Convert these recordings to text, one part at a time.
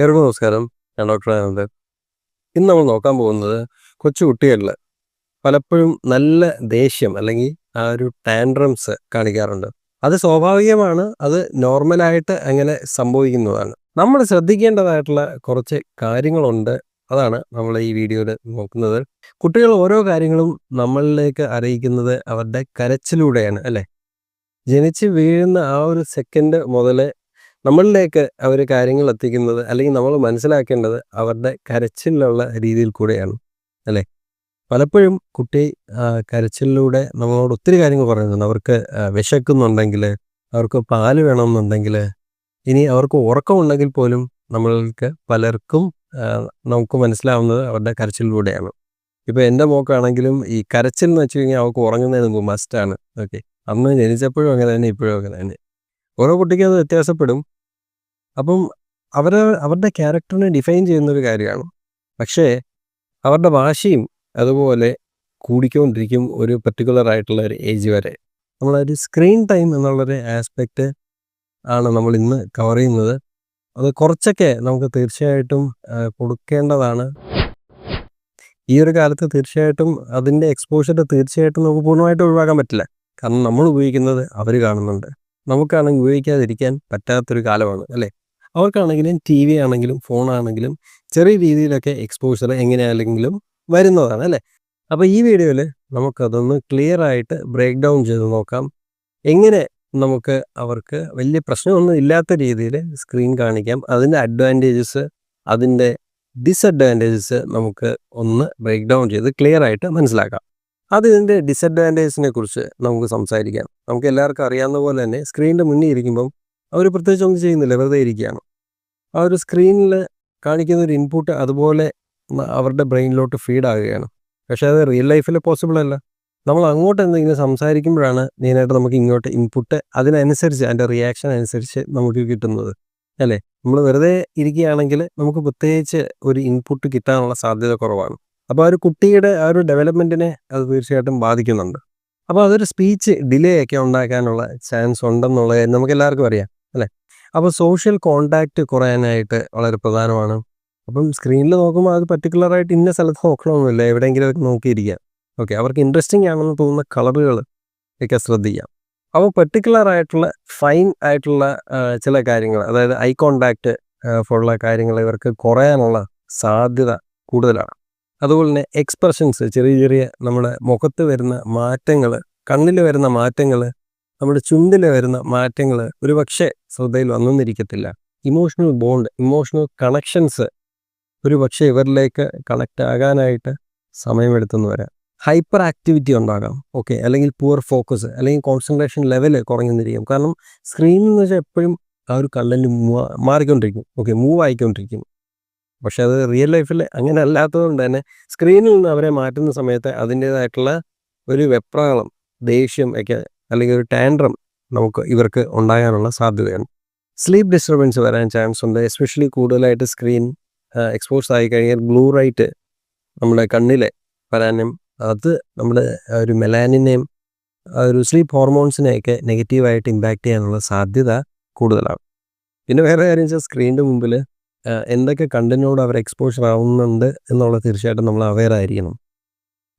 ഏവർക്കും നമസ്കാരം. ഞാൻ ഡോക്ടർ ആനന്ദ് ഇന്ന് നമ്മൾ നോക്കാൻ പോകുന്നത് കൊച്ചു കുട്ടികളിൽ പലപ്പോഴും നല്ല ദേഷ്യം അല്ലെങ്കിൽ ആ ഒരു ടാൻഡ്രംസ് കാണിക്കാറുണ്ട്. അത് സ്വാഭാവികമാണ് അത് നോർമലായിട്ട് അങ്ങനെ സംഭവിക്കുന്നതാണ്. നമ്മൾ ശ്രദ്ധിക്കേണ്ടതായിട്ടുള്ള കുറച്ച് കാര്യങ്ങളുണ്ട്. അതാണ് നമ്മൾ ഈ വീഡിയോയിൽ നോക്കുന്നത്. കുട്ടികൾ ഓരോ കാര്യങ്ങളും നമ്മളിലേക്ക് അറിയിക്കുന്നത് അവരുടെ കരച്ചിലൂടെയാണ് അല്ലേ? ജനിച്ച് വീഴുന്ന ആ ഒരു സെക്കൻഡ് മുതൽ നമ്മളിലേക്ക് അവർ കാര്യങ്ങൾ എത്തിക്കുന്നത് അല്ലെങ്കിൽ നമ്മൾ മനസ്സിലാക്കേണ്ടത് അവരുടെ കരച്ചിലുള്ള രീതിയിൽ കൂടെയാണ് അല്ലേ? പലപ്പോഴും കുട്ടി കരച്ചിലൂടെ നമ്മളോട് ഒത്തിരി കാര്യങ്ങൾ പറയുന്നുണ്ട്. അവർക്ക് വിശക്കുന്നുണ്ടെങ്കിൽ അവർക്ക് പാൽ വേണമെന്നുണ്ടെങ്കിൽ ഇനി അവർക്ക് ഉറക്കമുണ്ടെങ്കിൽ പോലും നമ്മൾക്ക് പലർക്കും നമുക്ക് മനസ്സിലാവുന്നത് അവരുടെ കരച്ചിലൂടെയാണ്. ഇപ്പോൾ എന്റെ മോക്കാണെങ്കിലും ഈ കരച്ചിൽ എന്ന് വെച്ച് കഴിഞ്ഞാൽ അവർക്ക് ഉറങ്ങുന്നതിന് മുമ്പ് മസ്റ്റാണ് ഓക്കെ. അന്ന് ജനിച്ചപ്പോഴും അങ്ങനെ തന്നെ ഇപ്പോഴും അങ്ങനെ തന്നെ. ഓരോ കുട്ടിക്കും അത് വ്യത്യാസപ്പെടും. അപ്പം അവർ അവരുടെ ക്യാരക്ടറിനെ ഡിഫൈൻ ചെയ്യുന്നൊരു കാര്യമാണ്. പക്ഷേ അവരുടെ വാശിയും അതുപോലെ കൂടിക്കൊണ്ടിരിക്കും ഒരു പെർട്ടിക്കുലർ ആയിട്ടുള്ള ഒരു ഏജ് വരെ. നമ്മളൊരു സ്ക്രീൻ ടൈം എന്നുള്ളൊരു ആസ്പെക്റ്റ് ആണ് നമ്മൾ ഇന്ന് കവർ ചെയ്യുന്നത്. അത് കുറച്ചൊക്കെ നമുക്ക് തീർച്ചയായിട്ടും കൊടുക്കേണ്ടതാണ്. ഈ ഒരു കാലത്ത് തീർച്ചയായിട്ടും അതിന്റെ എക്സ്പോഷർ തീർച്ചയായിട്ടും നമുക്ക് പൂർണമായിട്ട് ഒഴിവാക്കാൻ പറ്റില്ല. കാരണം നമ്മൾ ഉപയോഗിക്കുന്നത് അവർ കാണുന്നുണ്ട്. നമുക്കാണെങ്കിൽ ഉപയോഗിക്കാതിരിക്കാൻ പറ്റാത്തൊരു കാലമാണ് അല്ലേ? അവർക്കാണെങ്കിലും ടി വി ആണെങ്കിലും ഫോണാണെങ്കിലും ചെറിയ രീതിയിലൊക്കെ എക്സ്പോഷർ എങ്ങനെയാണെങ്കിലും വരുന്നതാണ് അല്ലേ? അപ്പോൾ ഈ വീഡിയോയിൽ നമുക്കതൊന്ന് ക്ലിയർ ആയിട്ട് ബ്രേക്ക് ഡൗൺ ചെയ്ത് നോക്കാം. എങ്ങനെ നമുക്ക് അവർക്ക് വലിയ പ്രശ്നമൊന്നും ഇല്ലാത്ത രീതിയിൽ സ്ക്രീൻ കാണിക്കാം. അതിന്റെ അഡ്വാന്റേജസ് അതിന്റെ ഡിസഡ്വാന്റേജസ് നമുക്ക് ഒന്ന് ബ്രേക്ക് ഡൗൺ ചെയ്ത് ക്ലിയർ ആയിട്ട് മനസ്സിലാക്കാം. അത് ഇതിന്റെ ഡിസഡ്വാന്റേജസിനെ കുറിച്ച് നമുക്ക് സംസാരിക്കാം. നമുക്ക് എല്ലാവർക്കും അറിയാവുന്ന പോലെ തന്നെ സ്ക്രീനിന്റെ മുന്നിൽ ഇരിക്കുമ്പം അവർ പ്രത്യേകിച്ച് ഒന്നും ചെയ്യുന്നില്ല വെറുതെ ഇരിക്കുകയാണ്. ആ ഒരു സ്ക്രീനിൽ കാണിക്കുന്ന ഒരു ഇൻപുട്ട് അതുപോലെ അവരുടെ ബ്രെയിനിലോട്ട് ഫീഡ് ആകുകയാണ്. പക്ഷേ അത് റിയൽ ലൈഫിൽ പോസിബിൾ അല്ല. നമ്മൾ അങ്ങോട്ട് എന്തെങ്കിലും സംസാരിക്കുമ്പോഴാണ് മെയിനായിട്ട് നമുക്ക് ഇങ്ങോട്ട് ഇൻപുട്ട് അതിനനുസരിച്ച് അതിന്റെ റിയാക്ഷൻ അനുസരിച്ച് നമുക്ക് കിട്ടുന്നത്. അല്ലേ? നമ്മൾ വെറുതെ ഇരിക്കുകയാണെങ്കിൽ നമുക്ക് പ്രത്യേകിച്ച് ഒരു ഇൻപുട്ട് കിട്ടാനുള്ള സാധ്യത കുറവാണ്. അപ്പോൾ ആ ഒരു കുട്ടിയുടെ ആ ഒരു ഡെവലപ്മെന്റിനെ അത് തീർച്ചയായിട്ടും ബാധിക്കുന്നുണ്ട്. അപ്പോൾ അതൊരു സ്പീച്ച് ഡിലേ ഒക്കെ ഉണ്ടാക്കാനുള്ള ചാൻസ് ഉണ്ടെന്നുള്ളത് നമുക്ക് എല്ലാവർക്കും അറിയാം അല്ലേ? അപ്പോൾ സോഷ്യൽ കോണ്ടാക്റ്റ് കുറയാനായിട്ട് വളരെ പ്രധാനമാണ്. അപ്പം സ്ക്രീനിൽ നോക്കുമ്പോൾ അത് പർട്ടിക്കുലറായിട്ട് ഇന്ന സ്ഥലത്ത് നോക്കണമെന്നില്ല എവിടെയെങ്കിലും നോക്കിയിരിക്കുക ഓക്കെ അവർക്ക് ഇൻട്രസ്റ്റിംഗ് ആണെന്ന് തോന്നുന്ന കളറുകൾ ഒക്കെ ശ്രദ്ധിക്കാം. അപ്പോൾ പെർട്ടിക്കുലർ ആയിട്ടുള്ള ഫൈൻ ആയിട്ടുള്ള ചില കാര്യങ്ങൾ അതായത് ഐ കോണ്ടാക്റ്റ് പോലുള്ള കാര്യങ്ങൾ ഇവർക്ക് കുറയാനുള്ള സാധ്യത കൂടുതലാണ്. അതുപോലെ തന്നെ എക്സ്പ്രഷൻസ് ചെറിയ ചെറിയ നമ്മുടെ മുഖത്ത് വരുന്ന മാറ്റങ്ങൾ കണ്ണിൽ വരുന്ന മാറ്റങ്ങൾ നമ്മുടെ ചുണ്ടിൽ വരുന്ന മാറ്റങ്ങൾ ഒരു പക്ഷേ ശ്രദ്ധയിൽ വന്നെന്നിരിക്കത്തില്ല. ഇമോഷണൽ ബോണ്ട് ഇമോഷണൽ കണക്ഷൻസ് ഒരു പക്ഷേ ഇവരിലേക്ക് കണക്റ്റ് ആകാനായിട്ട് സമയമെടുത്തെന്ന് വരാം. ഹൈപ്പർ ആക്ടിവിറ്റി ഉണ്ടാകാം. ഓക്കെ അല്ലെങ്കിൽ പുവർ ഫോക്കസ് അല്ലെങ്കിൽ കോൺസെൻട്രേഷൻ ലെവൽ കുറഞ്ഞെന്നിരിക്കും. കാരണം സ്ക്രീനിൽ എന്ന് വെച്ചാൽ എപ്പോഴും ആ ഒരു കണ്ടന്റ് മാറിക്കൊണ്ടിരിക്കും. ഓക്കെ മൂവ് ആയിക്കൊണ്ടിരിക്കും. പക്ഷെ അത് റിയൽ ലൈഫിൽ അങ്ങനെ അല്ലാത്തതുകൊണ്ട് തന്നെ സ്ക്രീനിൽ നിന്ന് അവരെ മാറ്റുന്ന സമയത്ത് അതിന്റേതായിട്ടുള്ള ഒരു വെപ്രാളം ദേഷ്യം ഒക്കെ അല്ലെങ്കിൽ ഒരു ടാൻഡ്രം നമുക്ക് ഇവർക്ക് ഉണ്ടാകാനുള്ള സാധ്യതയാണ് സ്ലീപ്പ് ഡിസ്റ്റർബൻസ് വരാൻ ചാൻസ് ഉണ്ട്. എസ്പെഷ്യലി കൂടുതലായിട്ട് സ്ക്രീൻ എക്സ്പോസ് ആയി കഴിഞ്ഞാൽ ബ്ലൂ റൈറ്റ് നമ്മുടെ കണ്ണിലെ വരാനും അത് നമ്മുടെ ഒരു മെലാനിനെയും ഒരു സ്ലീപ്പ് ഹോർമോൺസിനെയൊക്കെ നെഗറ്റീവായിട്ട് ഇമ്പാക്റ്റ് ചെയ്യാനുള്ള സാധ്യത കൂടുതലാണ്. പിന്നെ വേറെ കാര്യം വെച്ചാൽ സ്ക്രീനിന്റെ മുമ്പിൽ എന്തൊക്കെ കണ്ടന്റിനോട് അവർ എക്സ്പോഷർ ആവുന്നുണ്ട് എന്നുള്ളത് തീർച്ചയായിട്ടും നമ്മൾ അവെയർ ആയിരിക്കണം.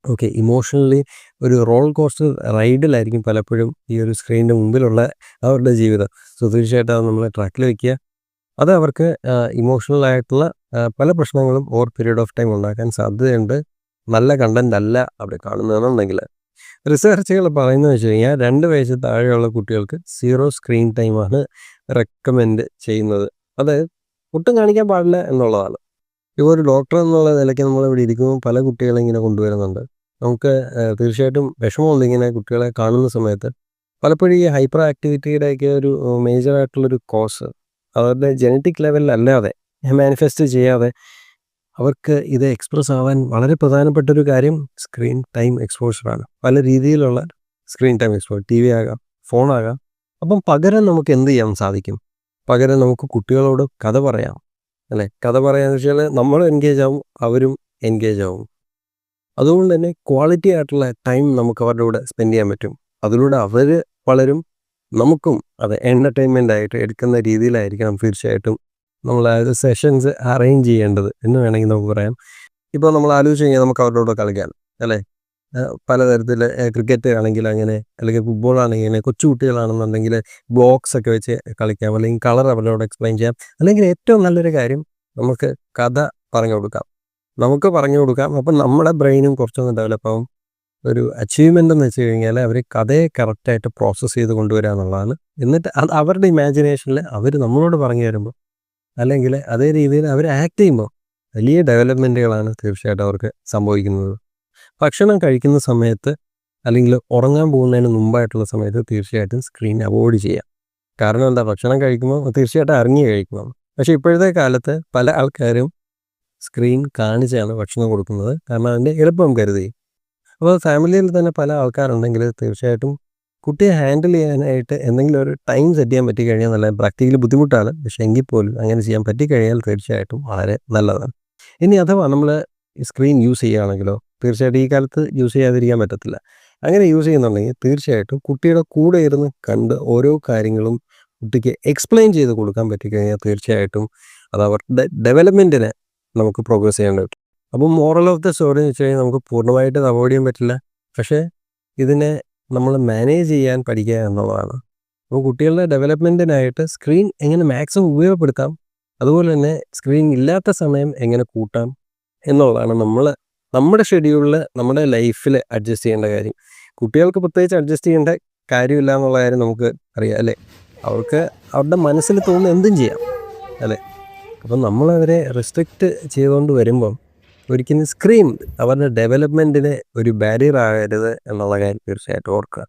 ഓക്കെ ഇമോഷണലി ഒരു റോൾ കോസ്റ്റർ റൈഡിലായിരിക്കും പലപ്പോഴും ഈ ഒരു സ്ക്രീനിന്റെ മുമ്പിലുള്ള അവരുടെ ജീവിതം. സോ തീർച്ചയായിട്ടും അത് നമ്മൾ ട്രാക്കിൽ വയ്ക്കുക അത് അവർക്ക് ഇമോഷണൽ ആയിട്ടുള്ള പല പ്രശ്നങ്ങളും ഓവർ പീരീഡ് ഓഫ് ടൈം ഉണ്ടാക്കാൻ സാധ്യതയുണ്ട്. നല്ല കണ്ടന്റ് അല്ല അവിടെ കാണുന്നതെന്നുണ്ടെങ്കിൽ. റിസർച്ചുകൾ പറയുന്നത് വെച്ച് കഴിഞ്ഞാൽ രണ്ട് വയസ്സ് താഴെയുള്ള കുട്ടികൾക്ക് സീറോ സ്ക്രീൻ ടൈമാണ് റെക്കമെൻഡ് ചെയ്യുന്നത്. അതായത് ഒട്ടും കാണിക്കാൻ പാടില്ല എന്നുള്ളതാണ്. ഇപ്പോൾ ഒരു ഡോക്ടർ എന്നുള്ള നിലയ്ക്ക് നമ്മൾ ഇവിടെ ഇരിക്കുമ്പോൾ പല കുട്ടികളെ ഇങ്ങനെ കൊണ്ടുവരുന്നുണ്ട്. നമുക്ക് തീർച്ചയായിട്ടും വിഷമമുണ്ട് ഇങ്ങനെ കുട്ടികളെ കാണുന്ന സമയത്ത്. പലപ്പോഴും ഈ ഹൈപ്പർ ആക്ടിവിറ്റിയുടെയൊക്കെ ഒരു മേജറായിട്ടുള്ളൊരു കോസ് അവരുടെ ജനറ്റിക് ലെവലിലല്ലാതെ മാനിഫെസ്റ്റ് ചെയ്യാതെ അവർക്ക് ഇത് എക്സ്പ്രസ് ആവാൻ വളരെ പ്രധാനപ്പെട്ട ഒരു കാര്യം സ്ക്രീൻ ടൈം എക്സ്പോഷറാണ് പല രീതിയിലുള്ള screen time exposure T V ആകാം ഫോണാകാം അപ്പം പകരം നമുക്ക് എന്ത് ചെയ്യാൻ സാധിക്കും? പകരം നമുക്ക് കുട്ടികളോട് കഥ പറയാം. അല്ലേ? കഥ പറയാന്ന് വെച്ചാൽ നമ്മൾ എൻഗേജ് ആവും അവരും എൻഗേജ് ആവും. അതുകൊണ്ട് തന്നെ ക്വാളിറ്റി ആയിട്ടുള്ള ടൈം നമുക്ക് അവരുടെ കൂടെ സ്പെൻഡ് ചെയ്യാൻ പറ്റും. അതിലൂടെ അവർ വളരും നമുക്കും അത് എന്റർടൈൻമെന്റ് ആയിട്ട് എടുക്കുന്ന രീതിയിലായിരിക്കണം തീർച്ചയായിട്ടും നമ്മൾ സെഷൻസ് അറേഞ്ച് ചെയ്യേണ്ടത് എന്ന് വേണമെങ്കിൽ നമുക്ക് പറയാം. ഇപ്പോൾ നമ്മൾ ആലോചിച്ച് കഴിഞ്ഞാൽ നമുക്ക് അവരുടെ കളിക്കാം. അല്ലേ? പലതരത്തിൽ ക്രിക്കറ്റ് ആണെങ്കിൽ അങ്ങനെ അല്ലെങ്കിൽ ഫുട്ബോൾ ആണെങ്കിൽ അങ്ങനെ കൊച്ചു കുട്ടികളാണെന്നുണ്ടെങ്കിൽ ബ്ലോക്സ് ഒക്കെ വെച്ച് കളിക്കാം അല്ലെങ്കിൽ കളർ അവരോട് എക്സ്പ്ലെയിൻ ചെയ്യാം. അല്ലെങ്കിൽ ഏറ്റവും നല്ലൊരു കാര്യം നമുക്ക് കഥ പറഞ്ഞു കൊടുക്കാം. നമുക്ക് പറഞ്ഞു കൊടുക്കാം. അപ്പം നമ്മുടെ ബ്രെയിനും കുറച്ചൊന്ന് ഡെവലപ്പ് ആവും. ഒരു അച്ചീവ്മെന്റ് എന്ന് വെച്ച് കഴിഞ്ഞാൽ അവർ കഥയെ കറക്റ്റായിട്ട് പ്രോസസ്സ് ചെയ്ത് കൊണ്ടുവരിക എന്നുള്ളതാണ്. എന്നിട്ട് അത് അവരുടെ ഇമാജിനേഷനിൽ അവർ നമ്മളോട് പറഞ്ഞു തരുമ്പോൾ അല്ലെങ്കിൽ അതേ രീതിയിൽ അവർ ആക്ട് ചെയ്യുമ്പോൾ വലിയ ഡെവലപ്മെന്റുകളാണ് തീർച്ചയായിട്ടും അവർക്ക് സംഭവിക്കുന്നത്. ഭക്ഷണം കഴിക്കുന്ന സമയത്ത് അല്ലെങ്കിൽ ഉറങ്ങാൻ പോകുന്നതിന് മുമ്പായിട്ടുള്ള സമയത്ത് തീർച്ചയായിട്ടും സ്ക്രീൻ അവോയ്ഡ് ചെയ്യാം. കാരണം എന്താ? ഭക്ഷണം കഴിക്കുമ്പോൾ തീർച്ചയായിട്ടും അറിഞ്ഞു കഴിക്കണം. പക്ഷേ ഇപ്പോഴത്തെ കാലത്ത് പല ആൾക്കാരും സ്ക്രീൻ കാണിച്ചാണ് ഭക്ഷണം കൊടുക്കുന്നത്. കാരണം അതിന്റെ എളുപ്പം കരുതി. അപ്പോൾ ഫാമിലിയിൽ തന്നെ പല ആൾക്കാരുണ്ടെങ്കിൽ തീർച്ചയായിട്ടും കുട്ടിയെ ഹാൻഡിൽ ചെയ്യാനായിട്ട് എന്തെങ്കിലും ഒരു ടൈം സെറ്റ് ചെയ്യാൻ പറ്റി കഴിഞ്ഞാൽ നല്ല പ്രാക്ടിക്കലി ബുദ്ധിമുട്ടാണ്. പക്ഷേ എങ്കിൽ പോലും അങ്ങനെ ചെയ്യാൻ പറ്റി കഴിഞ്ഞാൽ തീർച്ചയായിട്ടും വളരെ നല്ലതാണ്. ഇനി അഥവാ നമ്മൾ സ്ക്രീൻ യൂസ് ചെയ്യുകയാണെങ്കിലോ തീർച്ചയായിട്ടും ഈ കാലത്ത് യൂസ് ചെയ്യാതിരിക്കാൻ പറ്റത്തില്ല. അങ്ങനെ യൂസ് ചെയ്യുന്നുണ്ടെങ്കിൽ തീർച്ചയായിട്ടും കുട്ടിയുടെ കൂടെ ഇരുന്ന് കണ്ട് ഓരോ കാര്യങ്ങളും കുട്ടിക്ക് എക്സ്പ്ലെയിൻ ചെയ്ത് കൊടുക്കാൻ പറ്റിക്കഴിഞ്ഞാൽ തീർച്ചയായിട്ടും അത് അവരുടെ ഡെവലപ്മെന്റിനെ നമുക്ക് പ്രോഗ്രസ് ചെയ്യാൻ പറ്റും. അപ്പം മോറൽ ഓഫ് ദ സ്റ്റോറി എന്ന് വെച്ച് കഴിഞ്ഞാൽ നമുക്ക് പൂർണമായിട്ട് അവോയ്ഡ് ചെയ്യാൻ പറ്റില്ല. പക്ഷേ ഇതിനെ നമ്മൾ മാനേജ് ചെയ്യാൻ പഠിക്കുക എന്നുള്ളതാണ്. അപ്പോൾ കുട്ടികളുടെ ഡെവലപ്മെന്റിനായിട്ട് സ്ക്രീൻ എങ്ങനെ മാക്സിമം ഉപയോഗപ്പെടുത്താം അതുപോലെ തന്നെ സ്ക്രീൻ ഇല്ലാത്ത സമയം എങ്ങനെ കൂട്ടാം എന്നുള്ളതാണ് നമ്മൾ നമ്മുടെ ഷെഡ്യൂളിൽ നമ്മുടെ ലൈഫിൽ അഡ്ജസ്റ്റ് ചെയ്യേണ്ട കാര്യം. കുട്ടികൾക്ക് പ്രത്യേകിച്ച് അഡ്ജസ്റ്റ് ചെയ്യേണ്ട കാര്യമില്ല എന്നുള്ള കാര്യം നമുക്ക് അറിയാം അല്ലേ? അവർക്ക് അവരുടെ മനസ്സിൽ തോന്നുന്ന എന്തും ചെയ്യാം അല്ലേ? അപ്പം നമ്മളവരെ റെസ്ട്രിക്റ്റ് ചെയ്തുകൊണ്ട് വരുമ്പം ഒരിക്കലും സ്ക്രീം അവരുടെ ഡെവലപ്മെന്റിന് ഒരു ബാരിയർ ആകരുത് എന്നുള്ള കാര്യം തീർച്ചയായിട്ടും ഓർക്കുക.